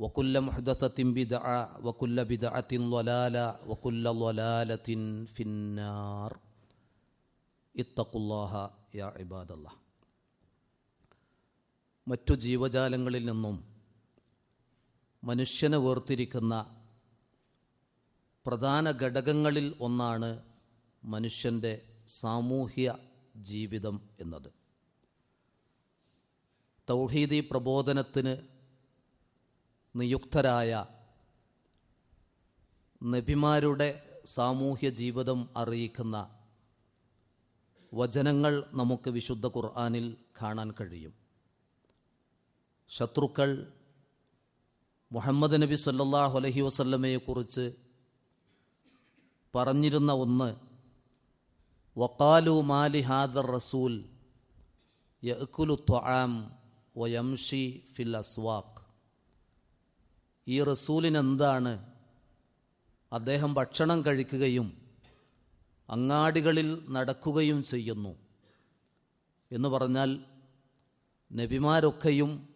وكل محدثة بدعة وكل بدعة ضلالة وكل ضلالة في النار اتقوا الله يا عباد الله മറ്റു ജീവജാലങ്ങളിൽ നിന്നും മനുഷ്യനെ വേർതിരിക്കുന്ന പ്രധാന ഘടകങ്ങളിൽ ഒന്നാണ് മനുഷ്യൻ്റെ സാമൂഹ്യ ജീവിതം എന്നത് തൗഹീദി പ്രബോധനത്തിന് നിയുക്തരായ നബിമാരുടെ സാമൂഹ്യ ജീവിതം അറിയിക്കുന്ന വചനങ്ങൾ നമുക്ക് വിശുദ്ധ ഖുർആാനിൽ കാണാൻ കഴിയും. ശത്രുക്കൾ മുഹമ്മദ് നബി സല്ലാഹു അലഹി വസല്ലമയെക്കുറിച്ച് പറഞ്ഞിരുന്ന ഒന്ന് വക്കാലു മാലി ഹാദർ റസൂൽ യഅ്കുലു ത്വആം വയംഷി ഫിൽ അസ്വാഖ്. ഈ റസൂലിനെന്താണ്? അദ്ദേഹം ഭക്ഷണം കഴിക്കുകയും അങ്ങാടികളിൽ നടക്കുകയും ചെയ്യുന്നു. എന്ന് പറഞ്ഞാൽ നബിമാരൊക്കെയും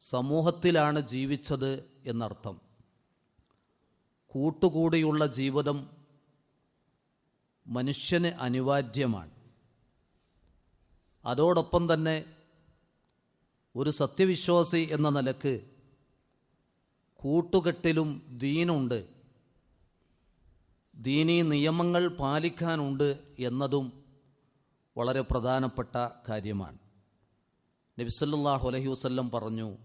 സമൂഹത്തിലാണ് ജീവിച്ചത് എന്നർത്ഥം. കൂട്ടുകൂടിയുള്ള ജീവിതം മനുഷ്യന് അനിവാര്യമാണ്. അതോടൊപ്പം തന്നെ ഒരു സത്യവിശ്വാസി എന്ന നിലയ്ക്ക് കൂട്ടുകെട്ടിലും ദീനുണ്ട്. ദീനീ നിയമങ്ങൾ പാലിക്കാനുണ്ട് എന്നതും വളരെ പ്രധാനപ്പെട്ട കാര്യമാണ്. നബിസല്ലാഹു അലഹി വസ്ല്ലം പറഞ്ഞു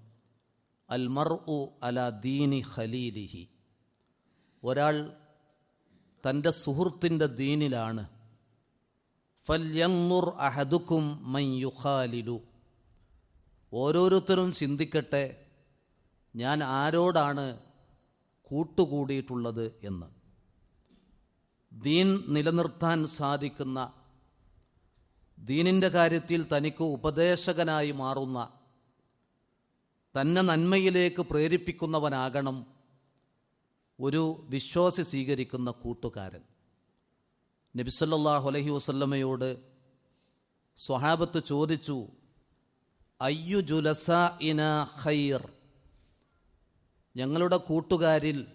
അൽ മർ ഉ അല ദീനി ഖലീലിഹി. ഒരാൾ തന്റെ സുഹൃത്തിന്റെ ദീനിലാണ്. ഫല്യന്നുർ അഹദുക്കും മൻ യുഖാലിലു. ഓരോരുത്തരും ചിന്തിക്കട്ടെ ഞാൻ ആരോടാണ് കൂട്ടുകൂടിയിട്ടുള്ളത് എന്ന്. ദീൻ നിലനിർത്താൻ സാധിക്കുന്ന ദീനിന്റെ കാര്യത്തിൽ തനിക്ക് ഉപദേശകനായി മാറുന്ന തന്നെ നന്മയിലേക്ക് പ്രേരിപ്പിക്കുന്നവനാകണം ഒരു വിശ്വാസി സ്വീകരിക്കുന്ന കൂട്ടുകാരൻ. നബിസല്ലാഹു അലഹി വസല്ലമയോട് സ്വഹാബത്ത് ചോദിച്ചു അയ്യു ജുലസ ഇന ഖൈർ? ഞങ്ങളുടെ കൂട്ടുകാരിൽ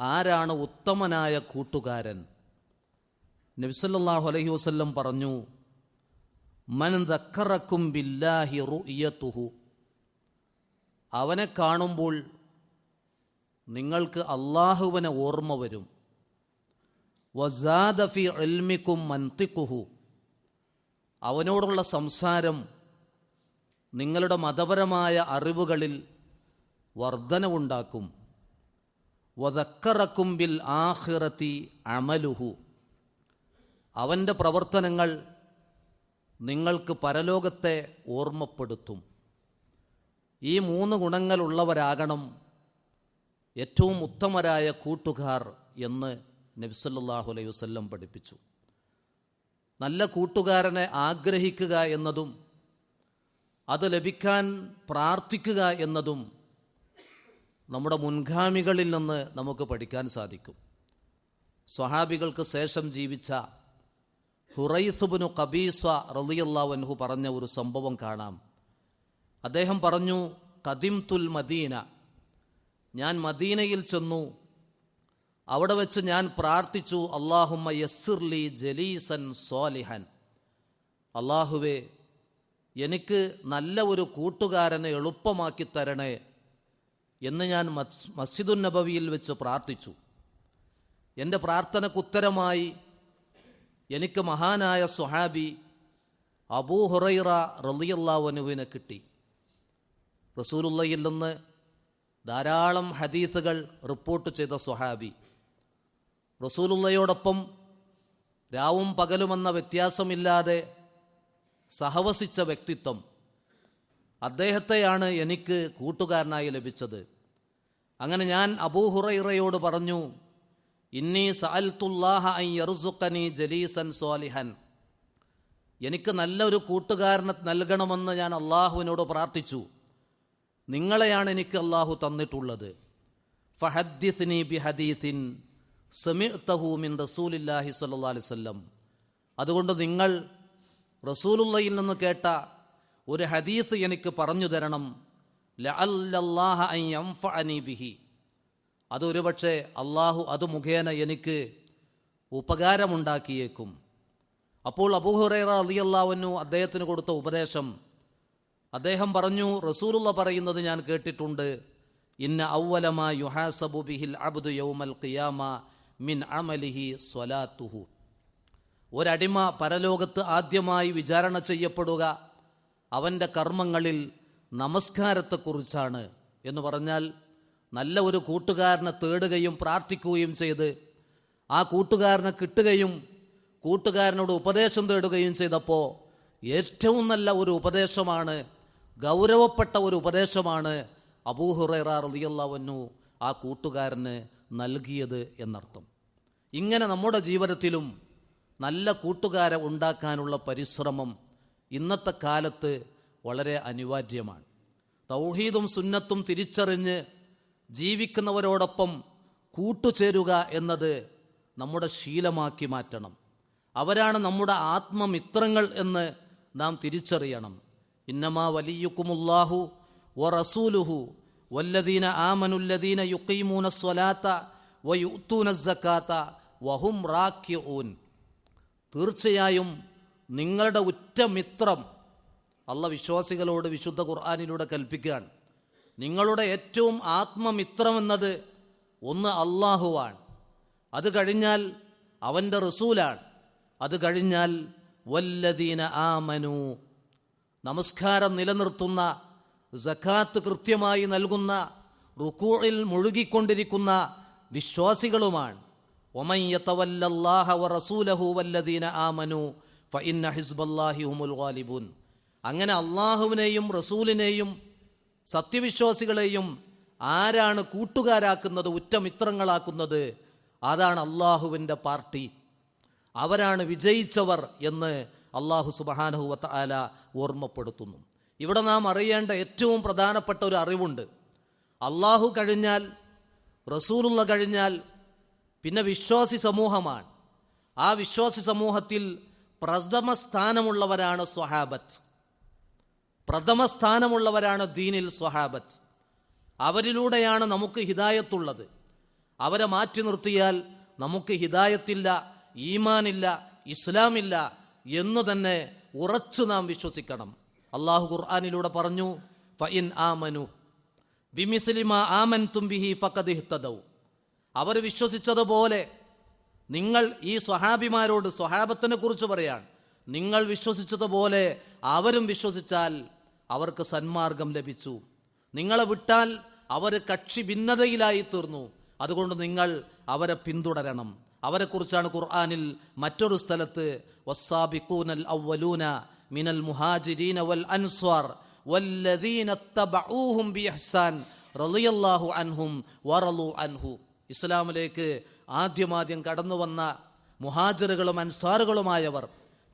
ആരാണ് ഉത്തമനായ കൂട്ടുകാരൻ? നബിസല്ലാഹു അലഹി വസ്ല്ലം പറഞ്ഞു മൻ ദക്കറക്കും ബില്ലാഹി റുയത്തുഹു അവനെ കാണുമ്പോൾ നിങ്ങൾക്ക് അള്ളാഹുവിനെ ഓർമ്മ വരും. വസാദഫി എൽമിക്കും മന്തിക്കുഹു അവനോടുള്ള സംസാരം നിങ്ങളുടെ മതപരമായ അറിവുകളിൽ വർധനവുണ്ടാക്കും. വതക്കറക്കും ബിൽ ആഹിറത്തി അമലുഹു. അവന്റെ പ്രവർത്തനങ്ങൾ നിങ്ങൾക്ക് പരലോകത്തെ ഓർമ്മപ്പെടുത്തും. ഈ മൂന്ന് ഗുണങ്ങളുള്ളവരാകണം ഏറ്റവും ഉത്തമരായ കൂട്ടുകാർ എന്ന് നബ്സല്ലാഹു അലൈഹി വസ്ല്ലം പഠിപ്പിച്ചു. നല്ല കൂട്ടുകാരനെ ആഗ്രഹിക്കുക എന്നതും അത് ലഭിക്കാൻ പ്രാർത്ഥിക്കുക എന്നതും നമ്മുടെ മുൻഗാമികളിൽ നിന്ന് നമുക്ക് പഠിക്കാൻ സാധിക്കും. സ്വഹാബികൾക്ക് ശേഷം ജീവിച്ച ഹുറൈസുബിനു കബീസ്വ റലിയല്ലാവൻഹു പറഞ്ഞ ഒരു സംഭവം കാണാം. അദ്ദേഹം പറഞ്ഞു കദിം തുൽ മദീന. ഞാൻ മദീനയിൽ ചെന്നു. അവിടെ വെച്ച് ഞാൻ പ്രാർത്ഥിച്ചു അള്ളാഹുമ്മ യസ്സിർലി ജലീസൻ സോലിഹൻ. അള്ളാഹുവേ എനിക്ക് നല്ല ഒരു കൂട്ടുകാരനെ എളുപ്പമാക്കി തരണേ എന്ന് ഞാൻ മസ് മസ്ജിദുൻ നബവിയിൽ വെച്ച് പ്രാർത്ഥിച്ചു. എന്റെ പ്രാർത്ഥനക്കുത്തരമായി എനിക്ക് മഹാനായ സുഹാബി അബൂ ഹുറൈറ റലിയല്ലാവനുവിനെ കിട്ടി. റസൂലുള്ളയിൽ നിന്ന് ധാരാളം ഹദീസുകൾ റിപ്പോർട്ട് ചെയ്ത സുഹാബി റസൂലുള്ളയോടൊപ്പം രാവും പകലുമെന്ന വ്യത്യാസമില്ലാതെ സഹവസിച്ച വ്യക്തിത്വം അദ്ദേഹത്തെയാണ് എനിക്ക് കൂട്ടുകാരനായി ലഭിച്ചത്. അങ്ങനെ ഞാൻ അബൂഹുറൈറയോട് പറഞ്ഞു ഇന്നി സഅൽത്തുല്ലാഹ അൻ യർസുഖനി ജലീസൻ സ്വാലിഹൻ. എനിക്ക് നല്ലൊരു കൂട്ടുകാരനെ നൽകണമെന്ന് ഞാൻ അള്ളാഹുവിനോട് പ്രാർത്ഥിച്ചു. നിങ്ങളെയാണ് എനിക്ക് അള്ളാഹു തന്നിട്ടുള്ളത്. ഫഹദ്ദിസ്നി ബി ഹദീസിൻ സമിഅ്തഹു മിൻ റസൂലില്ലാഹി സല്ലാ അലൈഹി വസല്ലം. അതുകൊണ്ട് നിങ്ങൾ റസൂലുള്ളയിൽ നിന്ന് കേട്ട ഒരു ഹദീസ് എനിക്ക് പറഞ്ഞു തരണം. യൻഫഅനി ബിഹി. അതൊരു പക്ഷേ അള്ളാഹു അത് മുഖേന എനിക്ക് ഉപകാരമുണ്ടാക്കിയേക്കും. അപ്പോൾ അബൂഹുറൈറ അലിയല്ലാവനു അദ്ദേഹത്തിന് കൊടുത്ത ഉപദേശം അദ്ദേഹം പറഞ്ഞു റസൂലുള്ള പറയുന്നത് ഞാൻ കേട്ടിട്ടുണ്ട് ഇന്ന ഔവലമ യുഹാസബു ബിഹിൽ അബ്ദു യൗമൽ ഖിയാമ മിൻ അമലിഹി സ്വലാത്തുഹു. ഒരടിമ പരലോകത്ത് ആദ്യമായി വിചാരണ ചെയ്യപ്പെടുക അവന്റെ കർമ്മങ്ങളിൽ നമസ്കാരത്തെക്കുറിച്ചാണ് എന്ന് പറഞ്ഞാൽ നല്ല ഒരു കൂട്ടുകാരനെ തേടുകയും പ്രാർത്ഥിക്കുകയും ചെയ്ത് ആ കൂട്ടുകാരനെ കിട്ടുകയും കൂട്ടുകാരനോട് ഉപദേശം തേടുകയും ചെയ്തപ്പോൾ ഏറ്റവും നല്ല ഒരു ഉപദേശമാണ് ഗൗരവപ്പെട്ട ഒരു ഉപദേശമാണ് അബൂഹുറൈറ റളിയല്ലാഹു ആ കൂട്ടുകാരന് നൽകിയത് എന്നർത്ഥം. ഇങ്ങനെ നമ്മുടെ ജീവിതത്തിലും നല്ല കൂട്ടുകാരെ ഉണ്ടാക്കാനുള്ള പരിശ്രമം ഇന്നത്തെ കാലത്ത് വളരെ അനിവാര്യമാണ്. തൗഹീദും സുന്നത്തും തിരിച്ചറിഞ്ഞ് ജീവിക്കുന്നവരോടൊപ്പം കൂട്ടുചേരുക എന്നത് നമ്മുടെ ശീലമാക്കി മാറ്റണം. അവരാണ് നമ്മുടെ ആത്മമിത്രങ്ങൾ എന്ന് നാം തിരിച്ചറിയണം. ഇന്നമാ വലിയുക്കുമുല്ലാഹു വ റസൂലുഹു വല്ലദീന ആമനുല്ലദീന യുക്കീമൂന സ്വലാത്ത വയുത്തൂന സക്കാത്ത വഹും റാക്യൂൻ തീർച്ചയായും നിങ്ങളുടെ ഉറ്റ മിത്രം അള്ള വിശ്വാസികളോട് വിശുദ്ധ ഖുർആാനിലൂടെ കൽപ്പിക്കുകയാണ്. നിങ്ങളുടെ ഏറ്റവും ആത്മമിത്രമെന്നത് ഒന്ന് അള്ളാഹുവാണ് അത് കഴിഞ്ഞാൽ അവന്റെ റസൂലാണ്. അത് കഴിഞ്ഞാൽ വല്ലദീന ആമനു. നമസ്കാരം നിലനിർത്തുന്ന സഖാത്ത് കൃത്യമായി നൽകുന്ന റുക്കൂഴിൽ മുഴുകിക്കൊണ്ടിരിക്കുന്ന വിശ്വാസികളുമാണ്. ഒമയ്യത്തവല്ലാഹ വ റസൂലഹു വല്ലദീന ആമനു ഫഇന്ന ഹിസ്ബല്ലാഹി ഹുമുൽ ഗാലിബൂൻ. അങ്ങനെ അള്ളാഹുവിനെയും റസൂലിനെയും സത്യവിശ്വാസികളെയും ആരാണ് കൂട്ടുകാരാക്കുന്നത് ഉറ്റമിത്രങ്ങളാക്കുന്നത്? അതാണ് അള്ളാഹുവിന്റെ പാർട്ടി. അവരാണ് വിജയിച്ചവർ എന്ന് അള്ളാഹു സുബഹാനഹുവത്ത ആല ഓർമ്മപ്പെടുത്തുന്നു. ഇവിടെ നാം അറിയേണ്ട ഏറ്റവും പ്രധാനപ്പെട്ട ഒരു അറിവുണ്ട്. അള്ളാഹു കഴിഞ്ഞാൽ റസൂലുള്ള കഴിഞ്ഞാൽ പിന്നെ വിശ്വാസി സമൂഹമാണ്. ആ വിശ്വാസി സമൂഹത്തിൽ പ്രഥമ സ്ഥാനമുള്ളവരാണ് സ്വഹാബത്ത്. പ്രഥമ സ്ഥാനമുള്ളവരാണ് ദീനിൽ സ്വഹാബത്ത്. അവരിലൂടെയാണ് നമുക്ക് ഹിദായത്തുള്ളത്. അവരെ മാറ്റി നിർത്തിയാൽ നമുക്ക് ഹിദായത്തില്ല ഈമാനില്ല ഇസ്ലാമില്ല എന്ന് തന്നെ ഉറച്ചു നാം വിശ്വസിക്കണം. അള്ളാഹു ഖുർആാനിലൂടെ പറഞ്ഞു ഫഇൻ ആമനു ബിമിസ്ലിമ ആമൻ തുംബിഹി ഫക്കദിഹ്തദൗ അവർ വിശ്വസിച്ചതുപോലെ നിങ്ങൾ ഈ സ്വഹാബിമാരോട് സ്വഹാബത്തിനെ കുറിച്ച് പറയാൻ നിങ്ങൾ വിശ്വസിച്ചതുപോലെ അവരും വിശ്വസിച്ചാൽ അവർക്ക് സന്മാർഗം ലഭിച്ചു. നിങ്ങളെ വിട്ടാൽ അവർ കക്ഷി ഭിന്നതയിലായി തീർന്നു. അതുകൊണ്ട് നിങ്ങൾ അവരെ പിന്തുടരണം. അവരെക്കുറിച്ചാണ് ഖുർആാനിൽ മറ്റൊരു സ്ഥലത്ത് മിനൽ മുഹാജിരീന വൽ റളിയല്ലാഹു അൻഹും അൻഹു. ഇസ്ലാമിലേക്ക് ആദ്യമാദ്യം കടന്നു വന്ന മുഹാജിറുകളും അൻസാറുകളുമായവർ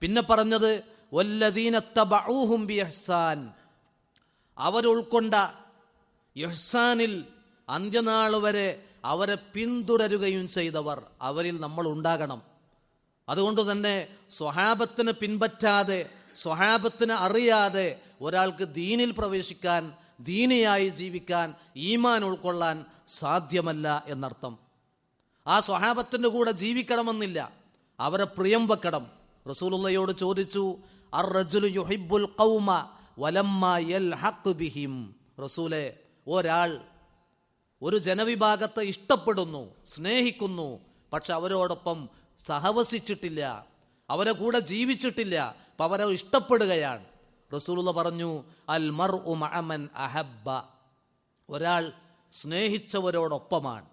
പിന്നെ പറഞ്ഞത് വല്ലദീന തബഊഹും ബിഇഹ്സാൻ അവരുൾക്കൊണ്ട യഹ്സാനിൽ അന്ത്യനാൾ വരെ അവരെ പിന്തുടരുകയും ചെയ്തവർ അവരിൽ നമ്മൾ ഉണ്ടാകണം. അതുകൊണ്ട് തന്നെ സ്വഹാബത്തിന് പിൻപറ്റാതെ സ്വഹാബത്തിന് അറിയാതെ ഒരാൾക്ക് ദീനിൽ പ്രവേശിക്കാൻ ദീനിയായി ജീവിക്കാൻ ഈമാൻ ഉൾക്കൊള്ളാൻ സാധ്യമല്ല എന്നർത്ഥം. ആ സ്വഹാബത്തിന്റെ കൂടെ ജീവിക്കണമെന്നില്ല. അവരെ പ്രിയം വെക്കണം. റസൂലുള്ളയോട് ചോദിച്ചു അർ റജുലു യുഹിബുൽ ഖൗമ വലമ്മ യൽഹഖ് ബിഹിം. റസൂലെ ഒരാൾ ഒരു ജനവിഭാഗത്തെ ഇഷ്ടപ്പെടുന്നു സ്നേഹിക്കുന്നു പക്ഷെ അവരോടൊപ്പം സഹവസിച്ചിട്ടില്ല അവരെ കൂടെ ജീവിച്ചിട്ടില്ല അപ്പം അവരെ ഇഷ്ടപ്പെടുകയാണ്. റസൂലുള്ള പറഞ്ഞു അൽ മർ ഉമൻ അഹബ്ബ. ഒരാൾ സ്നേഹിച്ചവരോടൊപ്പമാണ്.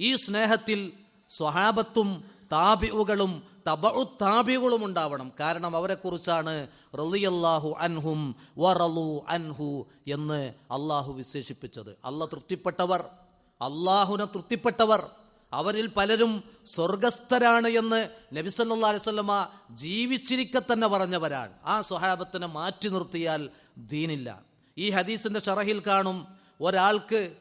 ഈ സ്നേഹത്തിൽ സ്വഹാബത്തും താബിഉകളും തബഉ താബികളും ഉണ്ടാവണം. കാരണം അവരെക്കുറിച്ചാണ് റളിയല്ലാഹു അൻഹും വറലു അൻഹു എന്ന് അള്ളാഹു വിശേഷിപ്പിച്ചത്. അല്ല തൃപ്തിപ്പെട്ടവർ അള്ളാഹുനെ തൃപ്തിപ്പെട്ടവർ അവരിൽ പലരും സ്വർഗസ്ഥരാണ് എന്ന് നബി സല്ലല്ലാഹു അലൈഹി വസല്ലമ ജീവിച്ചിരിക്കെ തന്നെ പറഞ്ഞവരാണ്. ആ സ്വഹാബത്തിനെ മാറ്റി നിർത്തിയാൽ ദീനില്ല. ഈ ഹദീസിന്റെ ഷറഹിൽ കാണും ഒരാൾക്ക്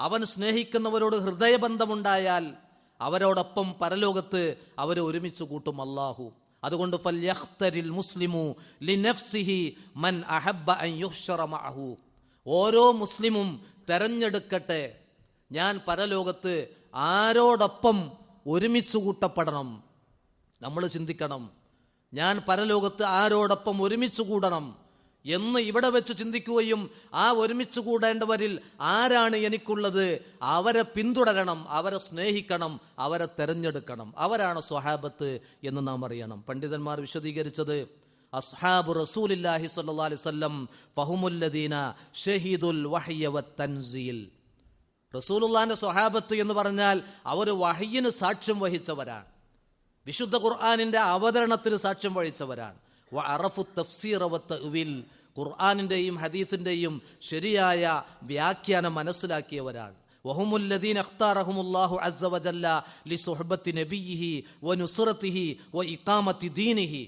അവൻ സ്നേഹിക്കുന്നവരോട് ഹൃദയബന്ധമുണ്ടായാൽ അവരോടൊപ്പം പരലോകത്ത് അവരെ ഒരുമിച്ച് കൂട്ടും അള്ളാഹു അതുകൊണ്ട് മുസ്ലിമു ലിനഫ്സിഹി മൻ അഹബ്ബ അൻ ഓരോ മുസ്ലിമും തെരഞ്ഞെടുക്കട്ടെ. ഞാൻ പരലോകത്ത് ആരോടൊപ്പം ഒരുമിച്ച് കൂട്ടപ്പെടണം. നമ്മൾ ചിന്തിക്കണം. ഞാൻ പരലോകത്ത് ആരോടൊപ്പം ഒരുമിച്ച് കൂടണം. എന്ന് ഇവിടെ വെച്ച് ചിന്തിക്കുകയും ആ ഒരുമിച്ച് കൂടേണ്ടവരിൽ ആരാണ് എനിക്കുള്ളത്? അവരെ പിന്തുടരണം അവരെ സ്നേഹിക്കണം അവരെ തെരഞ്ഞെടുക്കണം. അവരാണ് സ്വഹാബത്ത് എന്ന് നാം അറിയണം. പണ്ഡിതന്മാർ വിശദീകരിച്ചത് അസ്ഹാബ് റസൂലില്ലാഹി സല്ലല്ലാഹു അലൈഹി വസല്ലം ഫഹുമുല്ലദീന ഷഹീദുൽ വഹ്യ വത്തൻസീൽ റസൂലുള്ളാന്റെ സ്വഹാബത്ത് എന്ന് പറഞ്ഞാൽ അവർ വഹയ്യന് സാക്ഷ്യം വഹിച്ചവരാണ്. വിശുദ്ധ ഖുർആാനിന്റെ അവതരണത്തിന് സാക്ഷ്യം വഹിച്ചവരാണ്. അറഫു തഅ്വീൽ. ഖുർആാനിന്റെയും ഹദീസിന്റെയും ശരിയായ വ്യാഖ്യാനം മനസ്സിലാക്കിയവരാണ്. വഹുമുല്ലദീൻ അഖ്താറഹുമുല്ലാഹു അസ്സ വജല്ല ലിസുഹബത്തി നബിയിഹി വ നുസ്റത്തിഹി വ ഇഖാമത്തി ദീനിഹി.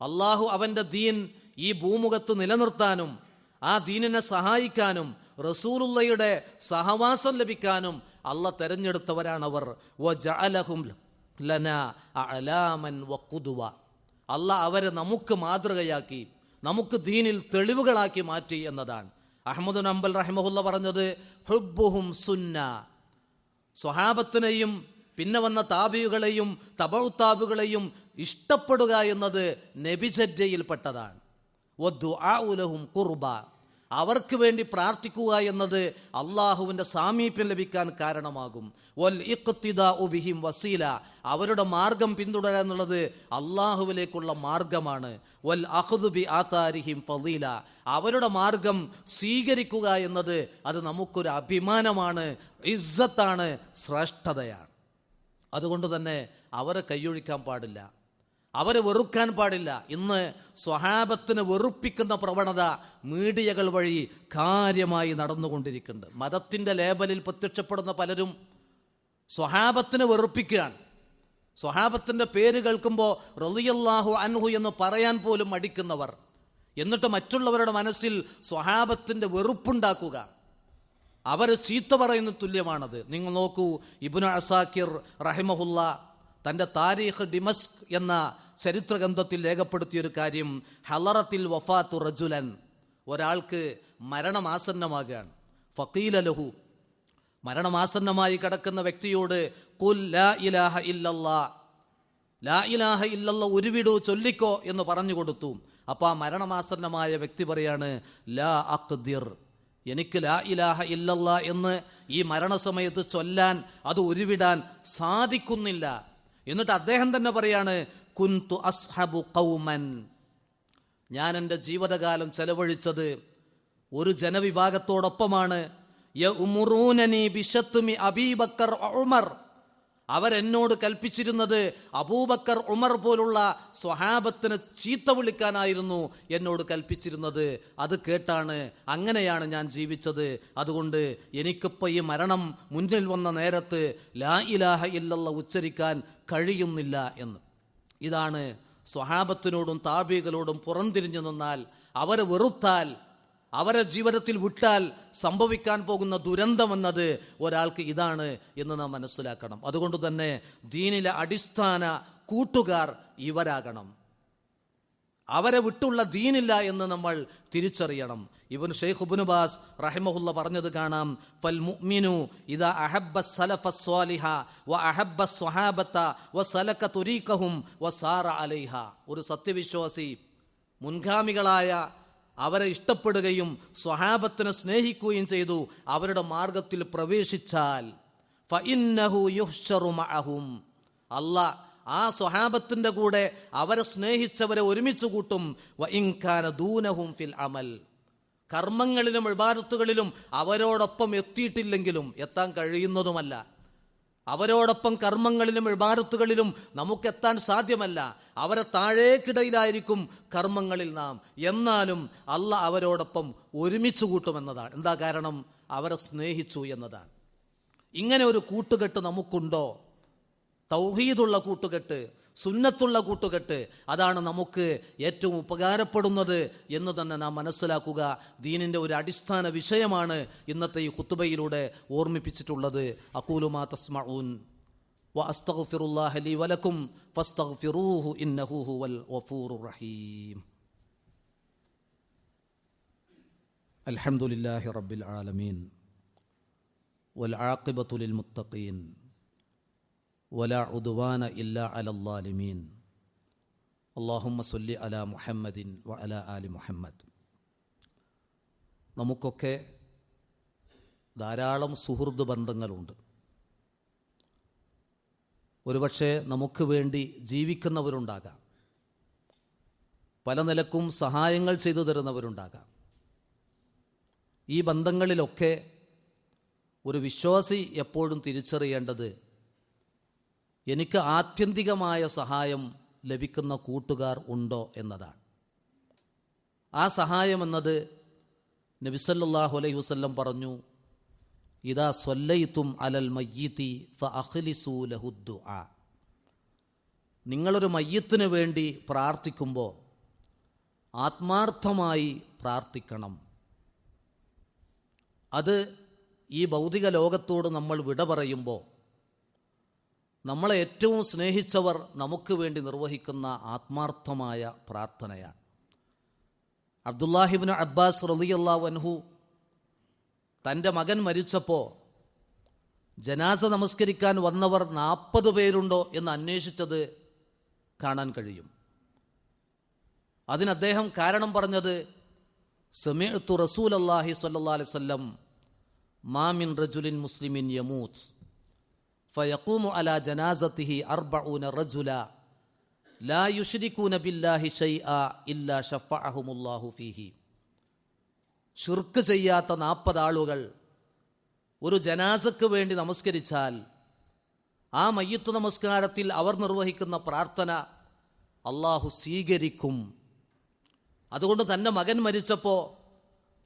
അള്ളാഹു അവന്റെ ദീൻ ഈ ഭൂമുഖത്ത് നിലനിർത്താനും ആ ദീനിനെ സഹായിക്കാനും റസൂലുള്ളയുടെ സഹവാസം ലഭിക്കാനും അല്ല തെരഞ്ഞെടുത്തവരാണവർ. ലന അലാമൻ വഖുദുവ അല്ല അവരെ നമുക്ക് മാതൃകയാക്കി നമുക്ക് ദീനിൽ തെളിവുകളാക്കി മാറ്റി എന്നതാണ്. അഹമ്മദ് നമ്പൽ റഹിമഹുല്ല പറഞ്ഞത് ഹുബുഹും സുന്ന. സ്വഹാബത്തിനെയും പിന്നെ വന്ന താബിയുകളെയും തപൗത്താബുകളെയും ഇഷ്ടപ്പെടുക എന്നത് നബിചര്യയിൽപ്പെട്ടതാണ്. ഒദ്ദു ആ ഉലഹും ഖുർബ. അവർക്ക് വേണ്ടി പ്രാർത്ഥിക്കുക എന്നത് അള്ളാഹുവിന്റെ സാമീപ്യം ലഭിക്കാൻ കാരണമാകും. വൽ ഇഖ്തിദാഉ ബിഹിം വസീല. അവരുടെ മാർഗം പിന്തുടരുക എന്നുള്ളത് അള്ളാഹുവിലേക്കുള്ള മാർഗമാണ്. വൽ അഖ്ദു ബി ആതാരിഹിം ഫളീല അവരുടെ മാർഗം സ്വീകരിക്കുക എന്നത് അത് നമുക്കൊരു അഭിമാനമാണ് ഇസ്സത്താണ് ശ്രേഷ്ഠതയാണ്. അതുകൊണ്ട് തന്നെ അവരെ കൈയൊഴിക്കാൻ പാടില്ല. അവരെ വെറുക്കാൻ പാടില്ല. ഇന്ന് സ്വഹാബത്തിനെ വെറുപ്പിക്കുന്ന പ്രവണത മീഡിയകൾ വഴി കാര്യമായി നടന്നുകൊണ്ടിരിക്കുന്നുണ്ട്. മതത്തിന്റെ ലേബലിൽ പ്രത്യക്ഷപ്പെടുന്ന പലരും സ്വഹാബത്തിനെ വെറുപ്പിക്കുകയാണ്. സ്വഹാബത്തിന്റെ പേര് കേൾക്കുമ്പോൾ റളിയല്ലാഹു അൻഹു എന്ന് പറയാൻ പോലും മടിക്കുന്നവർ. എന്നിട്ട് മറ്റുള്ളവരുടെ മനസ്സിൽ സ്വഹാബത്തിന്റെ വെറുപ്പുണ്ടാക്കുക. അവർ ചീത്ത പറയുന്ന തുല്യമാണത്. നിങ്ങൾ നോക്കൂ ഇബ്നു അസാക്കിർ റഹിമഹുല്ല തന്റെ താരീഖ് ഡിമസ്ക് എന്ന ചരിത്രഗ്രന്ഥത്തിൽ രേഖപ്പെടുത്തിയൊരു കാര്യം ഹലറത്തിൽ വഫാത്തു റജുലൻ ഒരാൾക്ക് മരണമാസന്നമാകുകയാണ്. ഫക്കീല ലഹു മരണമാസന്നമായി കിടക്കുന്ന വ്യക്തിയോട് കുൽ ലാ ഇലാഹ ഇല്ലല്ലാ ലാ ഇലാഹ ഇല്ലല്ല ഉരുവിടു ചൊല്ലിക്കോ എന്ന് പറഞ്ഞു കൊടുത്തു. അപ്പോൾ ആ മരണമാസന്നമായ വ്യക്തി പറയാണ് ലാ അക്ദിർ എനിക്ക് ലാ ഇലാഹ ഇല്ലല്ല എന്ന് ഈ മരണസമയത്ത് ചൊല്ലാൻ അത് ഉരുവിടാൻ സാധിക്കുന്നില്ല. എന്നിട്ട് അദ്ദേഹം തന്നെ പറയാണ് കുന്തു അസ്ഹബു കൗമൻ ഞാൻ എന്റെ ജീവിതകാലം ചെലവഴിച്ചത് ഒരു ജനവിഭാഗത്തോടൊപ്പമാണ്. അബീബക്കർ ഉമർ. അവരെന്നോട് കൽപ്പിച്ചിരുന്നത് അബൂബക്കർ ഉമർ പോലുള്ള സ്വഹാബത്തിന് ചീത്ത വിളിക്കാനായിരുന്നു എന്നോട് കൽപ്പിച്ചിരുന്നത്. അത് കേട്ടാണ് അങ്ങനെയാണ് ഞാൻ ജീവിച്ചത്. അതുകൊണ്ട് എനിക്കിപ്പോൾ ഈ മരണം മുന്നിൽ വന്ന നേരത്ത് ലാ ഇലാഹ ഇല്ലല്ല ഉച്ചരിക്കാൻ കഴിയുന്നില്ല എന്ന്. ഇതാണ് സ്വഹാബത്തിനോടും താബികളോടും പുറംതിരിഞ്ഞു നിന്നാൽ അവരെ വെറുത്താൽ അവരെ ജീവിതത്തിൽ വിട്ടാൽ സംഭവിക്കാൻ പോകുന്ന ദുരന്തമെന്നത് ഒരാൾക്ക് ഇതാണ് എന്ന് നാം മനസ്സിലാക്കണം. അതുകൊണ്ട് തന്നെ ദീനിലെ അടിസ്ഥാന കൂട്ടുകാർ ഇവരാകണം. അവരെ വിട്ടുള്ള ദീനില്ല എന്ന് നമ്മൾ തിരിച്ചറിയണം. ഇവൻ ഷെയ്ഖ് ഉബുനുബാസ് റഹിമഹുല്ല പറഞ്ഞത് കാണാം. ഫൽ മുഅ്മിനു ഇദാ അഹബ്ബ സലഫ സ്വാലിഹ വ അഹബ്ബ സ്വഹാബത്ത വ സലക തുരീഖഹും വ സാറ അലൈഹ. ഒരു സത്യവിശ്വാസി മുൻഗാമികളായ അവരെ ഇഷ്ടപ്പെടുകയും സ്വഹാബത്തിനെ സ്നേഹിക്കുകയും ചെയ്തു. അവരുടെ മാർഗത്തിൽ പ്രവേശിച്ചാൽ ഫഇന്നഹു യുഹ്ശറു മഅഹും. അല്ലാഹ് ആ സ്വഹാബത്തിന്റെ കൂടെ അവരെ സ്നേഹിച്ചവരെ ഒരുമിച്ച് കൂട്ടും. വ ഇൻകാന ദൂനഹും ഫിൽ അമൽ. കർമ്മങ്ങളിലും ഇബാദത്തുകളിലും അവരോടൊപ്പം എത്തിയിട്ടില്ലെങ്കിലും എത്താൻ കഴിയുന്നതുമല്ല. അവരോടൊപ്പം കർമ്മങ്ങളിലും ഇബാദത്തുകളിലും നമുക്കെത്താൻ സാധ്യമല്ല. അവരെ താഴേക്കിടയിലായിരിക്കും കർമ്മങ്ങളിൽ നാം. എന്നാലും അല്ല അവരോടൊപ്പം ഒരുമിച്ച് കൂട്ടുമെന്നതാണ് എന്താ കാരണം? അവരെ സ്നേഹിച്ചു എന്നതാണ്. ഇങ്ങനെ ഒരു കൂട്ടുകെട്ട് നമുക്കുണ്ടോ? തൗഹീദുള്ള കൂട്ടുകെട്ട് സുന്നത്തുള്ള കൂട്ടുകെട്ട് അതാണ് നമുക്ക് ഏറ്റവും ഉപകാരപ്പെടുന്നത് എന്ന് തന്നെ നാം മനസ്സിലാക്കുക ദീനിൻ്റെ ഒരു അടിസ്ഥാന വിഷയമാണ് ഇന്നത്തെ ഈ ഖുത്തുബയിലൂടെ ഓർമ്മിപ്പിച്ചിട്ടുള്ളത് അക്കൂലുമാ തസ്മഊൻ وأستغفر الله لي ولكم فاستغفروه إنه هو الغفور الرحيم الحمد لله رب العالمين والعاقبة للمتقين ولا عدوان ഇല്ല على الظالمين. اللهم صل മുഹമ്മദിൻ വ وعلى ആലി മുഹമ്മദ് നമുക്കൊക്കെ ധാരാളം സുഹൃദ് ബന്ധങ്ങളുണ്ട്. ഒരുപക്ഷെ നമുക്ക് വേണ്ടി ജീവിക്കുന്നവരുണ്ടാകാം. പല നിലക്കും സഹായങ്ങൾ ചെയ്തു തരുന്നവരുണ്ടാകാം. ഈ ബന്ധങ്ങളിലൊക്കെ ഒരു വിശ്വാസി എപ്പോഴും തിരിച്ചറിയേണ്ടത് എനിക്ക് ആത്യന്തികമായ സഹായം ലഭിക്കുന്ന കൂട്ടുകാർ ഉണ്ടോ എന്നതാണ്. ആ സഹായം എന്നത് നബിസല്ലാഹു അലൈഹി വസ്ല്ലം പറഞ്ഞു ഇതാ സ്വല്ലയിത്തും അലൽ മയ്യത്തി ഫ അഖ്ലിസൂ ലഹുദ്ദു ആ നിങ്ങളൊരു മയ്യത്തിന് വേണ്ടി പ്രാർത്ഥിക്കുമ്പോൾ ആത്മാർത്ഥമായി പ്രാർത്ഥിക്കണം. അത് ഈ ഭൗതിക ലോകത്തോട് നമ്മൾ വിട പറയുമ്പോൾ നമ്മളെ ഏറ്റവും സ്നേഹിച്ചവർ നമുക്ക് വേണ്ടി നിർവഹിക്കുന്ന ആത്മാർത്ഥമായ പ്രാർത്ഥനയാണ്. അബ്ദുല്ലാഹിബിന് അബ്ബാസ് റലിയല്ലാ വൻഹു തന്റെ മകൻ മരിച്ചപ്പോൾ ജനാസ നമസ്കരിക്കാൻ വന്നവർ നാൽപ്പത് പേരുണ്ടോ എന്ന് അന്വേഷിച്ചത് കാണാൻ കഴിയും. അതിന് അദ്ദേഹം കാരണം പറഞ്ഞത് സമീഅത്തു റസൂൽ അള്ളാഹി സല്ലാ അലൈവല്ലം മാമിൻ റജുലിൻ മുസ്ലിമിൻ യമൂത്ത്. ഫയക്കൂമു അല ജനാസത്തിഹി അർബഊന റജുല. ലാ യുഷ്രിക്കൂന ബില്ലാഹി ഷൈഅ ഇല്ലാ ഷഫഅഹുമുല്ലാഹു ഫീഹി. ഷിർക്ക് ചെയ്യാത്ത നാൽപ്പത് ആളുകൾ ഒരു ജനാസക്ക് വേണ്ടി നമസ്കരിച്ചാൽ ആ മയ്യത്ത് നമസ്കാരത്തിൽ അവർ നിർവഹിക്കുന്ന പ്രാർത്ഥന അള്ളാഹു സ്വീകരിക്കും. അതുകൊണ്ട് തന്റെ മകൻ മരിച്ചപ്പോൾ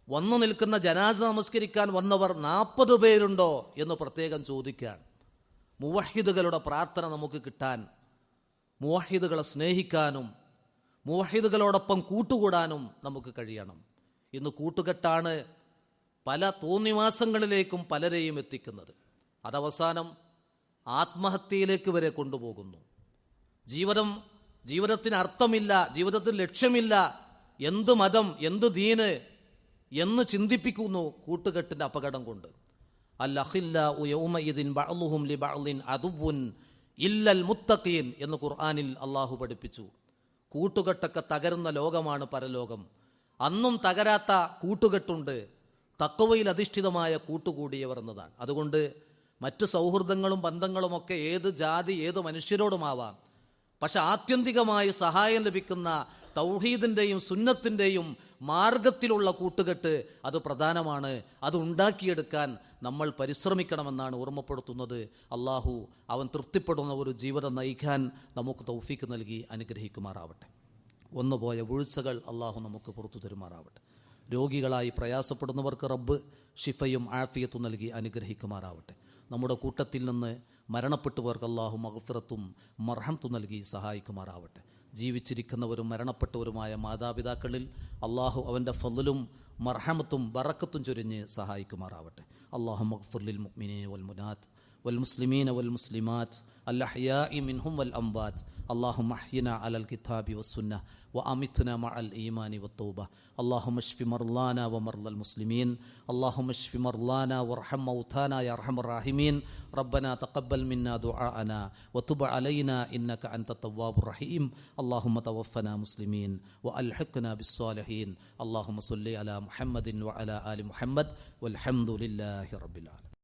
വന്നു നിൽക്കുന്ന ജനാസ നമസ്കരിക്കാൻ വന്നവർ നാൽപ്പത് പേരുണ്ടോ എന്ന് പ്രത്യേകം ചോദിക്കുകയാണ്. മുവഹിദുകളുടെ പ്രാർത്ഥന നമുക്ക് കിട്ടാൻ മുവഹിദുകളെ സ്നേഹിക്കാനും മുവഹിദുകളോടൊപ്പം കൂട്ടുകൂടാനും നമുക്ക് കഴിയണം. ഇന്ന് കൂട്ടുകെട്ടാണ് പല തോന്നിവാസങ്ങളിലേക്കും പലരെയും എത്തിക്കുന്നത്. അതവസാനം ആത്മഹത്യയിലേക്ക് വരെ കൊണ്ടുപോകുന്നു. ജീവിതം ജീവിതത്തിന് അർത്ഥമില്ല ജീവിതത്തിൽ ലക്ഷ്യമില്ല എന്ത് മതം എന്ത് ദീന് എന്ന് ചിന്തിപ്പിക്കുന്നു കൂട്ടുകെട്ടിന്റെ അപകടം കൊണ്ട്. മുത്തഖീൻ എന്ന് ഖുർആാനിൽ അള്ളാഹു പഠിപ്പിച്ചു. കൂട്ടുകെട്ടൊക്കെ തകരുന്ന ലോകമാണ് പരലോകം. അന്നും തകരാത്ത കൂട്ടുകെട്ടുണ്ട് തക്കവയിൽ അധിഷ്ഠിതമായ കൂട്ടുകൂടിയവർ എന്നതാണ്. അതുകൊണ്ട് മറ്റ് സൗഹൃദങ്ങളും ബന്ധങ്ങളുമൊക്കെ ഏത് ജാതി ഏത് മനുഷ്യരോടുമാവാം. പക്ഷെ ആത്യന്തികമായി സഹായം ലഭിക്കുന്ന തൗഹീദിന്റെയും സുന്നത്തിന്റെയും മാർഗത്തിലുള്ള കൂട്ടുകെട്ട് അത് പ്രധാനമാണ്. അത് ഉണ്ടാക്കിയെടുക്കാൻ നമ്മൾ പരിശ്രമിക്കണമെന്നാണ് ഓർമ്മപ്പെടുത്തുന്നത്. അള്ളാഹു അവൻ തൃപ്തിപ്പെടുന്ന ഒരു ജീവിതം നയിക്കാൻ നമുക്ക് തൗഫീക്ക് നൽകി അനുഗ്രഹിക്കുമാറാവട്ടെ. ഒന്നുപോയ വീഴ്ചകൾ അള്ളാഹു നമുക്ക് പുറത്തു തരുമാറാവട്ടെ. രോഗികളായി പ്രയാസപ്പെടുന്നവർക്ക് റബ്ബ് ഷിഫയും ആഫിയത്തും നൽകി അനുഗ്രഹിക്കുമാറാവട്ടെ. നമ്മുടെ കൂട്ടത്തിൽ നിന്ന് മരണപ്പെട്ടവർക്ക് അള്ളാഹു മഹഫിറത്തും മർഹമത്തും നൽകി സഹായിക്കുമാറാവട്ടെ. ജീവിച്ചിരിക്കുന്നവരും മരണപ്പെട്ടവരുമായ മാതാപിതാക്കളിൽ അള്ളാഹു അവന്റെ ഫضലും മർഹമത്തും ബറക്കത്തും ചൊരിഞ്ഞ് സഹായിക്കുമാറാവട്ടെ. അള്ളാഹു മഖ്ഫുർലിൽ മുഅ്മിനീ വൽ മുനാത്ത് والمسلمين والمسلمات الأحياء منهم والأموات. اللهم احينا على الكتاب والسنة وأمتنا مع الإيمان والتوبة. اللهم اشف مرضانا ومرضى المسلمين. اللهم اشف مرضانا وارحم موتانا يا أرحم الراحمين. ربنا تقبل منا دعاءنا وتب علينا إنك أنت التواب الرحيم. اللهم توفنا مسلمين وألحقنا بالصالحين. اللهم صل على محمد وعلى آل محمد والحمد لله رب العالمين.